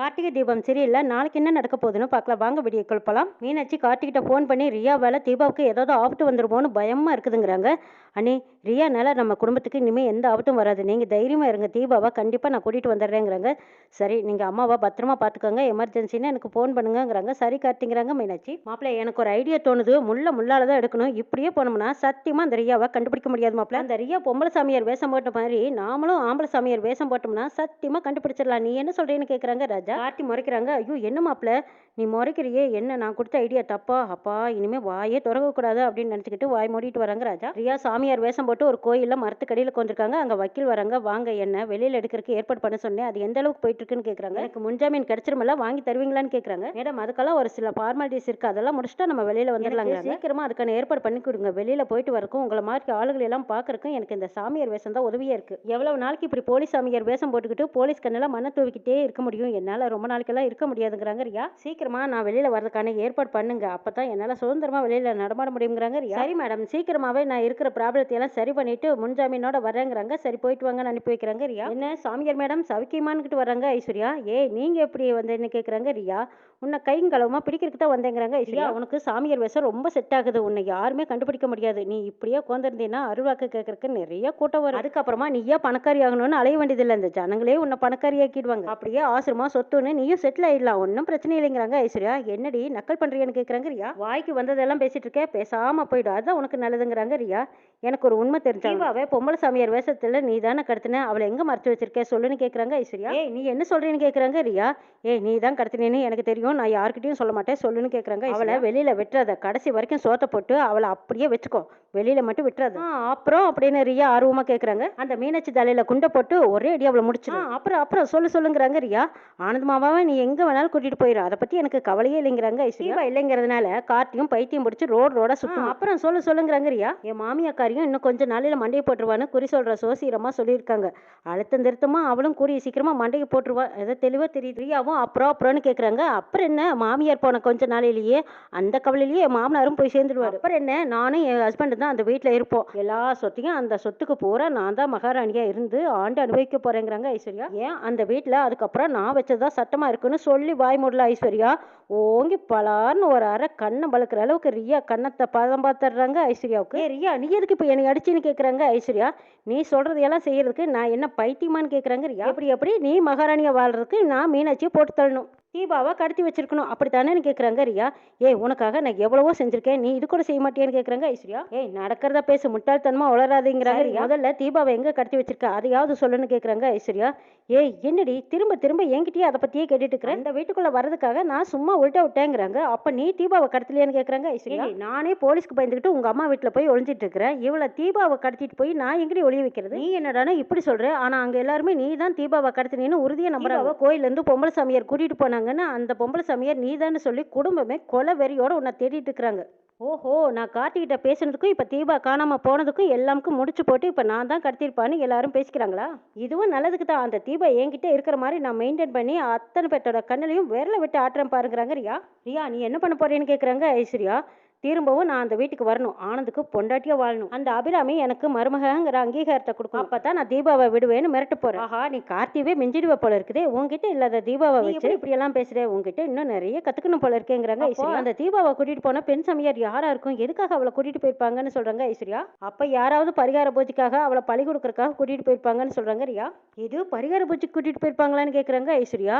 கார்த்திகை தீபம் சரியில்லை நாளைக்கு என்ன நடக்க போகுதுன்னு பார்க்கலாம். வாங்க வீடியோ போகலாம் மீனாட்சி கார்த்திகிட்ட ஃபோன் பண்ணி ரியா வேலை தீபாவுக்கு ஏதாவது ஆபத்து வந்துருமோன்னு பயமாக இருக்குதுங்கிறாங்க. அண்ணி ரியானால நம்ம குடும்பத்துக்கு இனிமேல் எந்த ஆபத்தும் வராது. நீங்கள் தைரியமாக இருங்க. தீபாவை கண்டிப்பாக நான் கூட்டிகிட்டு வந்துடுறேங்கிறாங்க. சரி நீங்கள் அம்மாவை பத்திரமா பார்த்துக்கோங்க. எமர்ஜென்சின்னு எனக்கு ஃபோன் பண்ணுங்கங்கிறாங்க. சரி கார்த்திங்கிறாங்க மீனாட்சி. மாப்பிள்ளை எனக்கு ஒரு ஐடியா தோணுது. முள்ள முள்ளால தான் எடுக்கணும். இப்படியே போனோம்னா சத்தியமாக அந்த ரியாவை கண்டுபிடிக்க முடியாது மாப்பிள்ள. அந்த ரியா பொம்பளை சாமியார் வேஷம் போட்ட மாதிரி நாமளும் ஆம்பளை சாமியார் வேஷம் போட்டோம்னா சத்தியமாக கண்டுபிடிச்சிடலாம். நீ என்ன சொல்கிறேன்னு கேட்குறாங்க ராஜா. கார்த்தி முறைக்கிறாங்க. ஐயோ என்ன மாப்பிள்ள நீ முறைக்கிறியே? என்ன? நான் கொடுத்த ஐடியா தப்பா? அப்பா இனிமேல் வாயே திறக்கக்கூடாது அப்படின்னு நினச்சிக்கிட்டு வாய் மூடிட்டு வராங்க ராஜா. ரியா சாமியார் வேஷம் போட்டு ஒரு கோயிலில் மரத்துக்கடியில் கொண்டிருக்காங்க அங்கே வக்கீல் வராங்க. வாங்க என்ன? வெளியில் எடுக்கிறதுக்கு ஏற்பாடு பண்ண சொன்னேன். அது எந்த அளவுக்கு போயிட்டு இருக்குன்னு கேட்குறாங்க எனக்கு முன்ஜாமீன் கிடைச்சிருமில்ல வாங்கி தருவீங்களான்னு கேட்குறாங்க மேடம் அதுக்கெல்லாம் ஒரு சில ஃபார்மாலிட்டிஸ் இருக்குது அதெல்லாம் முடிச்சுட்டா நம்ம வெளியில் வந்துடலாங்க சீக்கிரமா அதுக்கான ஏற்பாடு பண்ணி கொடுங்க. வெளியில் போயிட்டு வரக்கும் உங்களை மாதிரி ஆளுகளை எல்லாம் பார்க்கறக்கும் எனக்கு இந்த சாமியார் வேஷம் தான் உதவியாக இருக்குது எவ்வளவு நாளைக்கு இப்படி போலீஸ் சாமியார் வேஷம் போட்டுக்கிட்டு போலீஸ் கண்ணெல்லாம் மண்ணை தூவிக்கிட்டே இருக்க முடியும் என்னால் ரொம்ப நாளைக்கெல்லாம் இருக்க முடியாதுங்கிறாங்க ரியா சீக்கிரமா நான் வெளியில் வர்றதுக்கான ஏற்பாடு பண்ணுங்க. அப்போ தான் என்னால் சுதந்திரமா வெளியில் நடமாட முடியுங்கிறாங்க ரியா. சரி மேடம். சீக்கிரமாவே நான் இருக்கிற ப்ராப்ளத்தை எல்லாம் சரி பண்ணிட்டு முன்ஜாமீனோட வரேங்கிறாங்க சரி போயிட்டு வாங்கன்னு அனுப்பி வைக்கிறாங்க ரியா. என்ன? சாமியார் மேடம் சவிக்கியமான்னுக்கிட்டு வர்றாங்க ஐஸ்வர்யா. ஏய் நீங்க எப்படி வந்தேன்னு கேட்குறாங்க ரியா. உன்னை கைங்கலவமா பிடிக்கிறதுக்கு தான் வந்தேங்கிறாங்க ஐஸ்வர்யா. உனக்கு சாமியார் வேஷம் ரொம்ப செட் ஆகுது. உன்னை யாருமே கண்டுபிடிக்க முடியாது. நீ இப்படியே உட்காந்துருந்தீங்கன்னா அருள்வாக்கு கேட்கறதுக்கு நிறைய கூட்டம் வரும். அதுக்கப்புறமா நீயா பணக்காரி ஆகணும்னு அலைய வேண்டியதில்லை. இந்த ஜனங்களே உன்னை பணக்காரி ஆக்கிடுவாங்க அப்படியே ஆசிரமா சொத்துன்னு நீயும் செட்டில் ஆயிடலாம். ஒன்றும் பிரச்சனை இல்லைங்கிறாங்க ஐஸ்வர்யா. என்னடி நக்கல் பண்றியான்னு கேட்குறாங்க ரியா? வாய்க்கு வந்ததெல்லாம் பேசிட்டு இருக்க பேசாம போயிடும் அதுதான் உனக்கு நல்லதுங்கிறாங்க ரியா. எனக்கு ஒரு உண்மை தெரிஞ்சாவே பொம்பளை சாமியார் வேஷத்துல நீ தானே கடத்தின? அவளை எங்க மறைச்சு வச்சிருக்க? சொல்லுன்னு கேக்குறாங்க ஐஸ்வர்யா. ஏய் நீ என்ன சொல்றேன்னு கேக்குறாங்க ரியா? ஏய் நீ தான் கடத்தினேன்னு எனக்கு தெரியும். நான் யார்கிட்டயும் சொல்ல மாட்டேன். சொல்லுன்னு கேக்குறாங்க அவளை வெளியில விட்டுறாத. கடைசி வரைக்கும் சோத்த போட்டு அவளை அப்படியே வச்சுக்கோ. வெளியில மட்டும் விட்டுறாத. அப்புறம் அப்படின்னு ரியா ஆர்வமா கேக்குறாங்க. அந்த மீனாட்சி தலையில குண்டை போட்டு ஒரே அடி அவளை முடிச்சிடும். அப்புறம் அப்புறம் சொல்லு சொல்லுங்கிறாங்க ரியா. ஆனந்தமாவே நீ எங்க வேணாலும் கூட்டிட்டு போயிடும் அதை பத்தி எனக்கு கவலையே இல்லைங்கிறாங்க ஐஸ்வர்யா. இல்லைங்கிறதுனால கார்த்தியும் பைத்தியம் பிடிச்சி ரோடு ரோட சுத்தும்? அப்புறம் சொல்லு சொல்லுங்கிறாங்க ரியா. என் மாமியாக்காரியும் இன்னும் கொஞ்சம் நாளையில மண்டையை போட்டுருவான்னு குறி சொல்ற சோசியரமா சொல்லியிருக்காங்க. அழுத்தம் திருத்தமா அவளும் கூடிய சீக்கிரமா மண்டையை போட்டுருவா. எதை தெளிவா தெரியுது. ரியாவும் அப்புறம் அப்புறம்னு கேக்குறாங்க. அப்புறம் என்ன? மாமியார் போன கொஞ்ச நாளையிலேயே அந்த கவலையிலேயே மாமனாரும் போய் சேர்ந்துடுவாரு அப்புறம் என்ன? நானும் என் ஹஸ்பண்ட் தான் அந்த வீட்டில் இருப்போம். எல்லா சொத்தையும் அந்த சொத்துக்கு பூரா நான் தான் மகாராணியா இருந்து ஆண்டு அனுபவிக்க போறேங்கிறாங்க ஐஸ்வர்யா. ஏன்? அந்த வீட்டில் அதுக்கப்புறம் நான் வச்சதா சட்டமா இருக்குன்னு சொல்லி வாய் மூடல ஐஸ்வர்யா. ஓங்கி பலார்னு ஒரு அரை கண்ணை பழுக்கிற அளவுக்கு ரியா கண்ணத்தை பதம் பார்த்துடுறாங்க ஐஸ்வர்யாவுக்கு. ஏய் ரியா நீ எதுக்கு இப்போ என்னை அடிச்சுன்னு கேட்குறாங்க ஐஸ்வர்யா? நீ சொல்றதையெல்லாம் செய்யறதுக்கு நான் என்ன பைத்தியமான்னு கேட்குறாங்க ரியா. எப்படி எப்படி? நீ மகாராணியா வாழ்றதுக்கு நான் மீனாட்சியை போட்டு தள்ளணும். தீபாவை கடத்தி வச்சிருக்கணும். அப்படித்தானேன்னு கேட்குறாங்க ரியா? ஏய் உனக்காக நான் எவ்வளவோ செஞ்சிருக்கேன். நீ இது கூட செய்ய மாட்டியான்னு கேட்குறாங்க ஐஸ்வர்யா. ஏய் நடக்கிறதா பேசு முட்டாள்தனமா உளராதீங்கிறாங்க ரியா. முதல்ல தீபாவை எங்க கடத்தி வச்சிருக்க? அதையாவது சொல்லுன்னு கேட்குறாங்க ஐஸ்வர்யா. ஏய் என்னடி திரும்ப திரும்ப என்கிட்டயே அதை பத்தியே கேட்டுட்டு இருக்கிற? இந்த வீட்டுக்குள்ள வர்றதுக்காக நான் சும்மா உள்ட்ட விட்டேங்கிறாங்க. அப்ப நீ தீபாவை கடத்தலையான்னு கேட்குறாங்க ஐஸ்வர்யா? நானே போலீஸ்க்கு பயந்துக்கிட்டு உங்க அம்மா வீட்டுல போய் ஒளிஞ்சிட்டு இருக்கிறேன் இவளை தீபாவை கடத்திட்டு போய் நான் எங்கடி ஒளிய வைக்கிறது? நீ என்னடானா இப்படி சொல்ற. ஆனா அங்க எல்லாருமே நீ தான் தீபாவை கடத்தினேன்னு உறுதியா நம்புறாங்க. கோயில்ல இருந்து பொம்பளை சாமியார் கூட்டிட்டு போனாங்கன்னு அந்த பொம்பளை சாமியார் நீ சொல்லி குடும்பமே கொலை வெறியோடு உன்னை தேடிட்டு இருக்கிறாங்க. ஓஹோ நான் கார்த்திகிட்ட பேசுனதுக்கும் இப்போ தீபா காணாமல் போனதுக்கும் எல்லாமுக்கும் முடிச்சு போட்டு இப்போ நான் தான் கடத்திருப்பான்னு எல்லாரும் பேசிக்கிறாங்களா? இதுவும் நல்லதுக்கு தான் அந்த தீபா என்கிட்ட இருக்கிற மாதிரி நான் மெயின்டைன் பண்ணி அத்தனை பேர்த்தோட கண்ணிலையும் விரல விட்டு ஆட்டுறேன் பாருங்கிறாங்க ரியா. ரியா நீ என்ன பண்ண போறேன்னு கேட்குறாங்க ஐஸ்வர்யா. திரும்பவும் நான் அந்த வீட்டுக்கு வரணும். ஆனந்துக்கு பொண்டாட்டியா வாழணும். அந்த அபிராமி எனக்கு மருமகங்கிற அங்கீகாரத்தை கொடுக்கும் அப்பதான் நான் தீபாவை விடுவேன்னு மிரட்ட போறேன். ஆஹா நீ கார்த்தியவே மிஞ்சிடுவ போல இருக்குதே. உன்கிட்ட இல்லாத தீபாவை வச்சு இப்படி எல்லாம் பேசுறே? உன்கிட்ட இன்னும் நிறைய கத்துக்கணும் போல இருக்கேங்கிறாங்க ஐஸ்வர்யா. அந்த தீபாவை கூட்டிட்டு போன பெண் சமையர் யாரா இருக்கும்? எதுக்காக அவளை கூட்டிட்டு போயிருப்பாங்கன்னு சொல்றாங்க ஐஸ்வர்யா. அப்ப யாராவது பரிகார பூஜைக்காக அவளை பழி கொடுக்கறதுக்காக கூட்டிட்டு போயிருப்பாங்கன்னு சொல்றாங்க ரியா. இது பரிகார பூஜைக்கு கூட்டிட்டு போயிருப்பாங்களான்னு கேக்குறாங்க ஐஸ்வர்யா.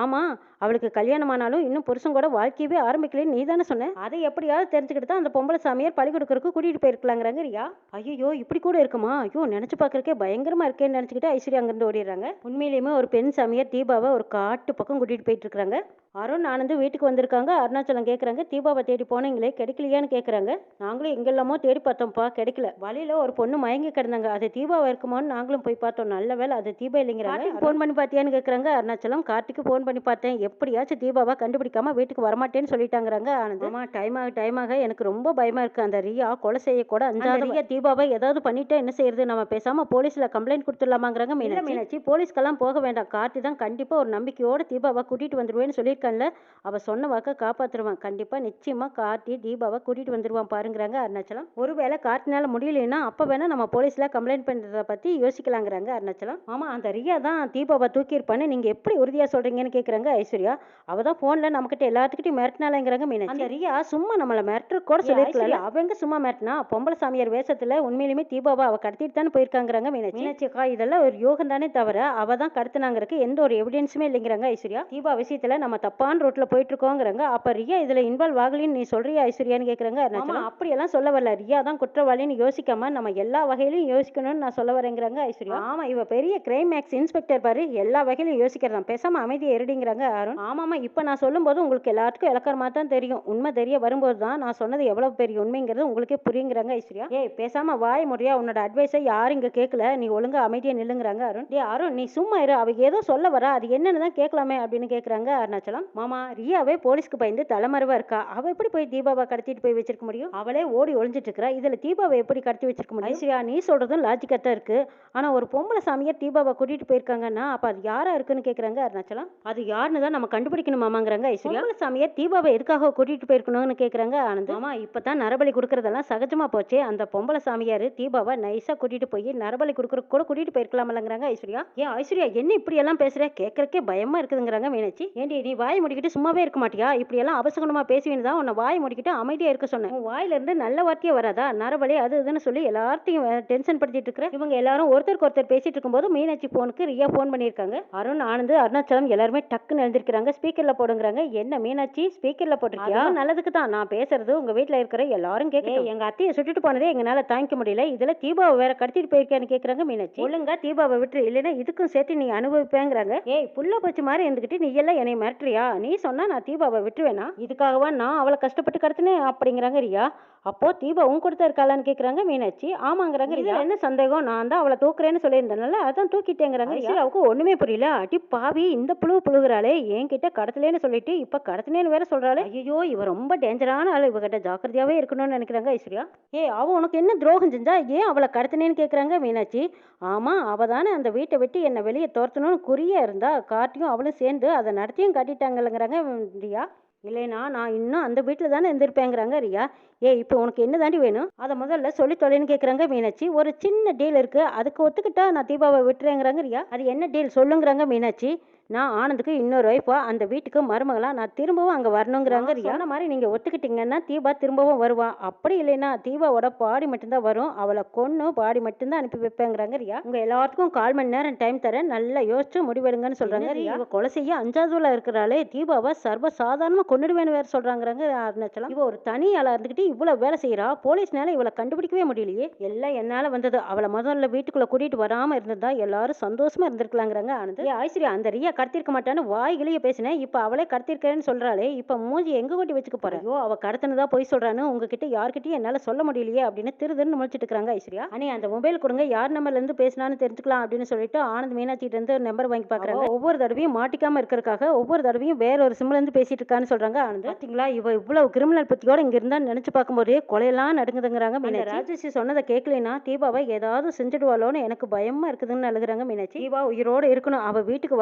ஆமா அவளுக்கு கல்யாணம் ஆனாலும் இன்னும் புருஷன் கூட வாழ்க்கையவே ஆரம்பிக்கலன்னு நீ தானே சொன்ன. அதை எப்படியாவது தெரிஞ்சுக்கிட்டு தான் அந்த பொம்பளை சாமியார் பழி கொடுக்கறக்கு கூட்டிகிட்டு போயிருக்கலாங்கிறாங்க ரியா. ஐயோ இப்படி கூட இருக்குமா? ஐயோ நினச்சி பார்க்கறக்கே பயங்கரமாக இருக்கேன்னு நினச்சிக்கிட்டு ஐஸ்வர்யா அங்கேருந்து ஓடிடுறாங்க. உண்மையிலேயுமே ஒரு பெண் சாமியார் தீபாவை ஒரு காட்டு பக்கம் கூட்டிகிட்டு போயிட்டு இருக்காங்க அருண் ஆனந்து வீட்டுக்கு வந்திருக்காங்க. அருணாச்சலம் கேட்குறாங்க தீபாவை தேடி போனீங்களே கிடைக்கலையான்னு கேட்குறாங்க நாங்களும் எங்கெல்லாமோ தேடி பார்த்தோம்ப்பா கிடைக்கல. வழியில ஒரு பொண்ணு மயங்கி கிடந்தாங்க. அது தீபாவா இருக்குமோன்னு நாங்களும் போய் பார்த்தோம். நல்ல வேலை அது தீபா இல்லைங்கிறாங்க. ஃபோன் பண்ணி பார்த்தியான்னு கேட்குறாங்க அருணாச்சலம் கார்த்திக்கு ஃபோன் பண்ணி பார்த்தேன். எப்படியாச்சும் தீபாவை கண்டுபிடிக்காம வீட்டுக்கு வரமாட்டேன்னு சொல்லிட்டாங்கிறாங்க ஆனந்த். ஆமா டைம் ஆக டைம் ஆக எனக்கு ரொம்ப பயமா இருக்கு. அந்த ரியா கொலை செய்ய கூட அஞ்சாத ரியா தீபாவை ஏதாவது பண்ணிட்டா என்ன செய்யறது? நம்ம பேசாம போலீஸ்ல கம்ப்ளைண்ட் கொடுத்துடலாமாங்கிறாங்க மீனாட்சி. மீனாட்சி போலீஸ்க்கெல்லாம் போக வேண்டாம். கார்த்தி தான் கண்டிப்பா ஒரு நம்பிக்கையோட தீபாவை கூட்டிட்டு வந்துருவேன்னு சொல்லியிருக்காங்க சொல்லியிருக்கான்ல அவள் சொன்ன வாக்கை காப்பாற்றுருவான் கண்டிப்பாக நிச்சயமாக கார்த்தி தீபாவை கூட்டிகிட்டு வந்துடுவான் பாருங்கிறாங்க அருணாச்சலம். ஒருவேளை கார்த்தினால முடியலைன்னா அப்போ வேணால் நம்ம போலீஸில் கம்ப்ளைண்ட் பண்ணுறதை பற்றி யோசிக்கலாங்கிறாங்க அருணாச்சலம். ஆமாம் அந்த ரியா தான் தீபாவை தூக்கியிருப்பான்னு நீங்கள் எப்படி உறுதியாக சொல்கிறீங்கன்னு கேட்குறாங்க ஐஸ்வர்யா. அவள் தான் ஃபோனில் நம்மக்கிட்ட எல்லாத்துக்கிட்டையும் மிரட்டினாலங்கிறாங்க மீனாட்சி. அந்த ரியா சும்மா நம்மளை மிரட்டுற கூட சொல்லியிருக்கல அவங்க சும்மா மிரட்டினா? பொம்பளை சாமியார் வேஷத்தில் உண்மையிலுமே தீபாவை அவள் கடத்திட்டு தானே போயிருக்காங்கிறாங்க மீனாட்சி. மீனாட்சி அக்கா இதெல்லாம் ஒரு யோகம் தானே தவிர அவள் தான் கடத்தினாங்கிறதுக்கு எந்த ஒரு எவிடன்ஸுமே இல்லைங்கிறாங்க ஐஸ்வர்யா. தீபா விஷயத்தில் நம்ம தப்பான ரோட்டில் போயிட்டு இருக்கோங்கிறாங்க அப்போ ரியா இதில் இன்வால்வ் ஆகலின்னு நீ சொல்றியா ஐஸ்வர்யான்னு கேட்குறாங்க அருணாச்சலம் அப்படியெல்லாம் சொல்ல வரல. ரியா தான் குற்றவாளின்னு யோசிக்காம நம்ம எல்லா வகையிலும் யோசிக்கணும்னு நான் சொல்ல வரேங்கிறாங்க ஐஸ்வர்யா. ஆமா. இவ பெரிய கிரைம் மேக்ஸ் இன்ஸ்பெக்டர் பாரு எல்லா வகையிலும் யோசிக்கிறதான் பேசாம அமைதியை இருடிங்கிறாங்க அருண். ஆமாமா இப்போ நான் சொல்லும்போது உங்களுக்கு எல்லாத்துக்கும் இலக்கரமா தான் தெரியும். உண்மை தெரிய வரும்போது தான் நான் சொன்னது எவ்வளவு பெரிய உண்மைங்கிறது உங்களுக்கே புரியுங்கிறாங்க ஐஸ்வர்யா. ஏய் பேசாம வாய் முறையா உன்னோட அட்வைஸை யாரும் இங்க கேட்கல நீ ஒழுங்கா அமைதியா நில்லுங்கிறாங்க அருண். டேய் அருண் நீ சும்மா இரு. அவ ஏதோ சொல்ல வர. அது என்னன்னு தான் கேட்கலாமே அப்படின்னு கேட்குறாங்க அருணாச்சலம். மாமா ரியாவே போலீஸ்க்கு பயந்து தலைமறைவா இருக்கா? அவ எப்படி போய் தீபாவை கடத்திட்டு போய் வச்சிருக்க முடியும்? அவளே ஓடி ஒளிஞ்சிட்டு இருக்கா இதுல தீபாவை எப்படி கடத்தி வச்சிருக்க முடியும்? ஐஸ்வர்யா நீ சொல்றதும் லாஜிக்கா தான் இருக்கு. ஆனா ஒரு பொம்பளை சாமியார் தீபாவை கூட்டிட்டு போயிருக்காங்கன்னா அப்ப அது யாரா இருக்குன்னு கேக்குறாங்க அருணாச்சலம். அது யாருன்னு தான் நம்ம கண்டுபிடிக்கணும் மாமாங்கிறாங்க ஐஸ்வர்யா. பொம்பளை சாமியார் தீபாவை எதுக்காக கூட்டிட்டு போயிருக்கணும்னு கேக்குறாங்க ஆனந்த். ஆமா இப்பதான் நரபலி கொடுக்கறதெல்லாம் சகஜமா போச்சே. அந்த பொம்பளை சாமியார் தீபாவை நைஸா கூட்டிட்டு போய் நரபலி கொடுக்கற கூட கூட்டிட்டு போயிருக்கலாம்லங்கிறாங்க ஐஸ்வர்யா. ஏன் ஐஸ்வர்யா என்ன இப்படி எல்லாம் பேசுற? கேட்கறக்கே பயமா இருக்குதுங்கிறாங்க மீனாட்சி. ஏண்டி நீ வாய் முடிக்கிட்டு சும்மாவே இருக்க மாட்டியா? இப்படி எல்லாம் அவசகுணமா பேசுவீன்னு தான் உன்னை வாய் முடிக்கிட்டு அமைதியா இருக்க சொன்னேன். உன் வாயில இருந்து நல்ல வார்த்தையே வராதா? நரபலி அது இதுன்னு சொல்லி எல்லாத்தையும் டென்ஷன் படுத்திட்டு இருக்கிற இவங்க எல்லாரும் ஒருத்தருக்கு ஒருத்தர் பேசிட்டு இருக்கும்போது மீனாட்சி போனுக்கு ரியா ஃபோன் பண்ணியிருக்காங்க. அருண் ஆனந்த் அருணாச்சலம் எல்லாருமே டக்குன்னு எழுந்திருக்கிறாங்க. ஸ்பீக்கர்ல போடுங்கிறாங்க. என்ன மீனாட்சி? ஸ்பீக்கர்ல போட்டிருக்கியா? நல்லதுக்கு தான். நான் பேசுறது உங்க வீட்ல இருக்கிற எல்லாரும் கேட்க எங்க அத்தையை சுட்டுட்டு போனதே எங்களால தாங்கிக்க முடியல. இதுல தீபாவை வேற கடத்திட்டு போயிருக்கான்னு கேக்குறாங்க மீனாட்சி. ஒழுங்கா தீபாவை விட்டுரு. இல்லைன்னா இதுக்கும் சேர்த்து நீ அனுபவிப்பேங்கிறாங்க. ஏய் புள்ள போச்சு மாதிரி இருந்துகிட்டு நீ எல்லாம் என்னை மிரட்டுறியா? நீ சொன்னா நான் தீபாவை விட்டுருவேனா? இதுக்காகவா நான் அவளை கஷ்டப்பட்டு கடத்தினேன் அப்படிங்கிறாங்க ரியா. அப்போ தீபா உன் கொடுத்த இருக்காளான்னு கேக்குறாங்க மீனாட்சி. ஆமாங்கிறாங்க ரியா. என்ன சந்தேகம்? நான் தான் அவளை தூக்குறேன்னு சொல்லியிருந்தனால அதான் தூக்கிட்டேங்கிறாங்க ரியாவுக்கு ஒண்ணுமே புரியல. அடி பாவி இந்த புழு புழுகிறாளே என்கிட்ட கடத்தலேன்னு சொல்லிட்டு இப்ப கடத்தினேன்னு வேற சொல்றாளே. ஐயோ இவ ரொம்ப டேஞ்சரான ஆளு. இவகிட்ட ஜாக்கிரதையாவே இருக்கணும்னு நினைக்கிறாங்க ஐஸ்வர்யா. ஏ அவ உனக்கு என்ன துரோகம் செஞ்சா? ஏன் அவளை கடத்தினேன்னு கேக்குறாங்க மீனாட்சி. ஆமா அவ தானே அந்த வீட்டை விட்டு என்னை வெளியே துரத்தணும்னு குறியா இருந்தா கார்த்தியும் அவளும் சேர்ந்து அதை நடத்தியும் காட்டிட்டாங்கல்லங்கிறாங்க ரியா. இல்லைனா நான் இன்னும் அந்த வீட்டில் தானே இருந்திருப்பேங்கிறாங்க ரியா. ஏ இப்போ உனக்கு என்ன தாண்டி வேணும்? அதை முதல்ல சொல்லி தொலைன்னு கேட்குறாங்க மீனாட்சி. ஒரு சின்ன டீல் இருக்குது அதுக்கு ஒத்துக்கிட்டா நான் தீபாவை விட்டுறேங்கிறாங்க ரியா. அது என்ன டீல் சொல்லுங்கிறாங்க மீனாட்சி. நான் ஆனந்துக்கு இன்னொரு ஒய்ஃபா அந்த வீட்டுக்கு மருமகளா நான் திரும்பவும் அங்கே வரணுங்கிறாங்க. ரியா சொன்ன மாதிரி நீங்கள் ஒத்துக்கிட்டீங்கன்னா தீபா திரும்பவும் வருவா. அப்படி இல்லைன்னா தீபாவோட பாடி மட்டும்தான் வரும். அவளை கொன்று பாடி மட்டும்தான் அனுப்பி வைப்பேங்கிறாங்க ரியா. உங்கள் எல்லாத்துக்கும் கால் மணி நேரம் டைம் தரேன். நல்லா யோசிச்சு முடிவெடுங்கன்னு சொல்கிறாங்க ரியா. இவ கொலை செய்ய அஞ்சாவதுல இருக்கிறாளே தீபாவை சர்வ சாதாரணமாக கொண்டுடுவேன்னு வேற சொல்கிறாங்கிறாங்க அருணாச்சலம். இவ ஒரு தனி ஆளாக இருந்துக்கிட்டு இவ்வளோ வேலை செய்கிறா போலீஸ்னால இவளை கண்டுபிடிக்கவே முடியலையே. எல்லாம் என்னால் வந்தது. அவளை முதல்ல வீட்டுக்குள்ளே கூட்டிகிட்டு வராமல் இருந்திருந்தா எல்லாரும் சந்தோஷமா இருந்திருக்கலாங்கிறாங்க ஆனந்த். ஐஸ்வர்யா அந்த ரியா கடத்திருக்க மாட்டான்னு வாய்கிலேயே பேசினேன். இப்போ அவளே கடத்திருக்கேன்னு சொல்றாளே இப்போ மூஞ்சி எங்க கொண்டு வச்சுக்க போறேன் ஐயோ அவ கடத்தினதா போய் சொல்றான்னு உங்ககிட்ட யார்கிட்டயும் என்னால சொல்ல முடியலையே அப்படின்னு திரு திருன்னு முழிச்சிட்டு இருக்காங்க ஐஸ்வர்யா. அண்ணே அந்த மொபைல் கொடுங்க யார் நம்பர்ல இருந்து பேசினான்னு தெரிஞ்சுக்கலாம் அப்படின்னு சொல்லிட்டு ஆனந்த் மீனாட்சிட்டு இருந்து நம்பர் வாங்கி பாக்குறாங்க. ஒவ்வொரு தடவையும் மாட்டிக்காம இருக்கிறதுக்காக ஒவ்வொரு தடவையும் வேற ஒரு சிம்ல இருந்து பேசிட்டு இருக்கான்னு சொல்றாங்க ஆனந்த். பாத்தீங்களா? இவ இவ்வளவு கிரிமினல் பத்தியோட இங்க இருந்தா நினைச்சு பார்க்கும்போதே கொலையெல்லாம் நடுங்குதுங்கிறாங்க மீனாட்சி. ராஜேஷ் சொன்னதை கேட்கலைன்னா தீபாவை ஏதாவது செஞ்சுடுவாளோன்னு எனக்கு பயமா இருக்குதுன்னு அழுகுறாங்க மீனாட்சி. தீபா உயிரோட இருக்கணும் அவ வீட்டுக்கு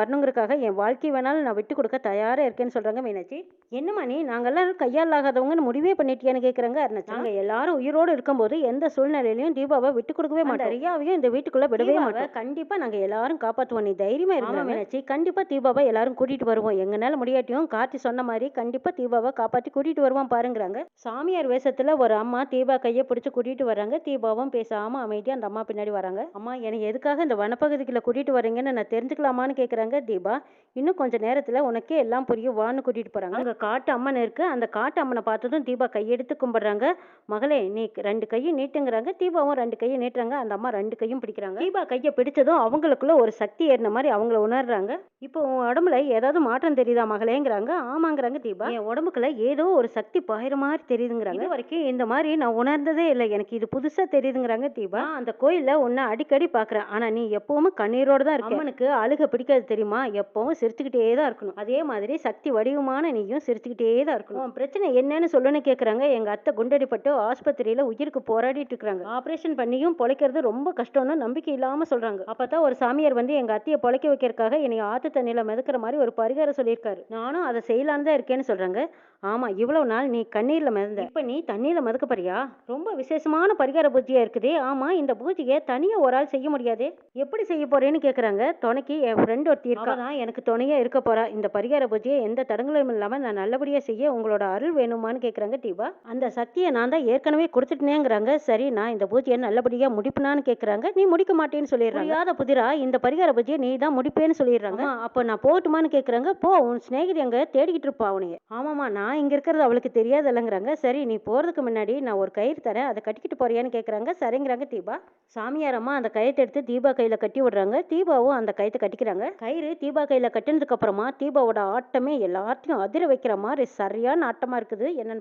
வரணுங்கிறதுக்காக என் வாழ்க்கை வேணாலும் நான் விட்டு கொடுக்க தயாரா இருக்கேன்னு சொல்றாங்க மீனாட்சி. என்னம்மா நீ? நாங்க எல்லாரும் கையால் ஆகாதவங்கன்னு முடிவே பண்ணிட்டியான்னு கேக்குறாங்க அருணாச்சலம். நாங்க எல்லாரும் உயிரோடு இருக்கும்போது எந்த சூழ்நிலையிலையும் தீபாவை விட்டு கொடுக்கவே மாட்டோம். ரியாவையும் இந்த வீட்டுக்குள்ள விடவே மாட்டோம். கண்டிப்பா நாங்க எல்லாரும் காப்பாத்துவோம். நீ தைரியமா இருங்க மீனாட்சி. கண்டிப்பா தீபாவை எல்லாரும் கூட்டிட்டு வருவோம். எங்கனால முடியாட்டியும் கார்த்தி சொன்ன மாதிரி கண்டிப்பா தீபாவை காப்பாத்தி கூட்டிட்டு வருவோம் பாருங்கிறாங்க. சாமியார் வேஷத்துல ஒரு அம்மா தீபா கையை பிடிச்சு கூட்டிட்டு வராங்க தீபாவும் பேசாம அமைதியா அந்த அம்மா பின்னாடி வராங்க. அம்மா என்னை எதுக்காக இந்த வனப்பகுதிக்குள்ள கூட்டிட்டு வரீங்கன்னு நான் தெரிஞ்சுக்கலாமான்னு கேக்குறாங்க தீபா. இன்னும் கொஞ்ச நேரத்துல உனக்கே எல்லாம் புரியும். வான்னு கூட்டிட்டு போறாங்க. அங்க காட்டு அம்மன் இருக்கு. அந்த காட்டு அம்மனை பார்த்ததும் தீபா கையெடுத்து கும்பிடுறாங்க. மகளே நீ ரெண்டு கையும் நீட்டுங்கிறாங்க. தீபாவும் ரெண்டு கையும் நீட்டுறாங்க. அந்த அம்மா ரெண்டு கையும் பிடிக்கிறாங்க. தீபா கையை பிடிச்சதும் அவங்களுக்குள்ள ஒரு சக்தி ஏறின மாதிரி அவங்கள உணர்றாங்க. இப்போ உன் உடம்புல ஏதாவது மாற்றம் தெரியுதா மகளேங்கிறாங்க. ஆமாங்கிறாங்க தீபா. என் உடம்புக்குள்ள ஏதோ ஒரு சக்தி பகிர மாதிரி தெரியுதுங்கிறாங்க. வரைக்கும் இந்த மாதிரி நான் உணர்ந்ததே இல்லை. எனக்கு இது புதுசா தெரியுதுங்கிறாங்க தீபா. அந்த கோயில்ல உன்னை அடிக்கடி பாக்குறேன். ஆனா நீ எப்பவுமே கண்ணீரோட தான் இருக்க. அம்மனுக்கு அழுக பிடிக்காது தெரியுமா? எப்பவும் சிரிச்சுக்கிட்டே தான் இருக்கணும். அதே மாதிரி சக்தி வடிவமான நீயும் சிரிச்சுக்கிட்டே தான் இருக்கணும். பிரச்சனை என்னன்னு சொல்லுன்னு கேட்குறாங்க எங்கள் அத்தை குண்டடிப்பட்டு ஆஸ்பத்திரியில் உயிருக்கு போராடிட்டு இருக்காங்க. ஆப்ரேஷன் பண்ணியும் பொழைக்கிறது ரொம்ப கஷ்டம்னு நம்பிக்கை இல்லாமல் சொல்கிறாங்க அப்போ தான் ஒரு சாமியார் வந்து எங்கள் அத்தையை பொழைக்க வைக்கிறதுக்காக என்னை ஆற்று தண்ணியில் மிதக்கிற மாதிரி ஒரு பரிகாரம் சொல்லியிருக்காரு. நானும் அதை செய்யலான்னு தான் இருக்கேன்னு சொல்கிறாங்க ஆமாம் இவ்வளவு நாள் நீ கண்ணீரில் மிதந்த. இப்போ நீ தண்ணியில் மிதக்க போறியா ரொம்ப விசேஷமான பரிகார பூஜையாக இருக்குதே. ஆமாம் இந்த பூஜையை தனியாக ஒரு ஆள் செய்ய முடியாதே. எப்படி செய்ய போறேன்னு கேட்குறாங்க துணைக்கு என் ஃப்ரெண்ட் ஒருத்தி இருக்கா. தான் எனக்கு துணையாக இருக்க போறா. இந்த பரிகார பூஜையை எந்த தடங்களும் இல்லாமல் நான் நல்லபடியாக செய்ய உங்களோட அருள் வேணுமான்னு கேட்குறாங்க தீபா. அந்த சக்தியை நான் தான் ஏற்கனவே கொடுத்துட்டேங்கிறாங்க. சரி நான் இந்த பூஜையை நல்லபடியாக முடிப்பினான்னு கேட்குறாங்க நீ முடிக்க மாட்டேன்னு சொல்லிடுறாங்க. புரியாத புதிரா இந்த பரிகார பூஜையை நீ தான் முடிப்பேன்னு சொல்லிடுறாங்க. அப்போ நான் போகட்டுமான்னு கேட்குறாங்க போ உன் சிநேகிதி அங்கே தேடிக்கிட்டு இருப்பா அவனைய. ஆமாம்மா நான் இங்கே இருக்கிறது அவளுக்கு தெரியாது இல்லைங்கிறாங்க சரி நீ போகிறதுக்கு முன்னாடி நான் ஒரு கயிறு தரேன். அதை கட்டிக்கிட்டு போறியான்னு கேட்குறாங்க சரிங்கிறாங்க தீபா. சாமியாரம்மா அந்த கயத்தை எடுத்து தீபா கையில் கட்டி விடுறாங்க. தீபாவும் அந்த கயத்தை கட்டிக்கிறாங்க. கயிறு தீபா கையில் கட்டினதுக்கப்புறமா தீபாவோட ஆட்டமே எல்லாத்தையும் அதிர வைக்கிற மாதிரி சரியான ஆட்டமாக இருக்குது. என்னன்னு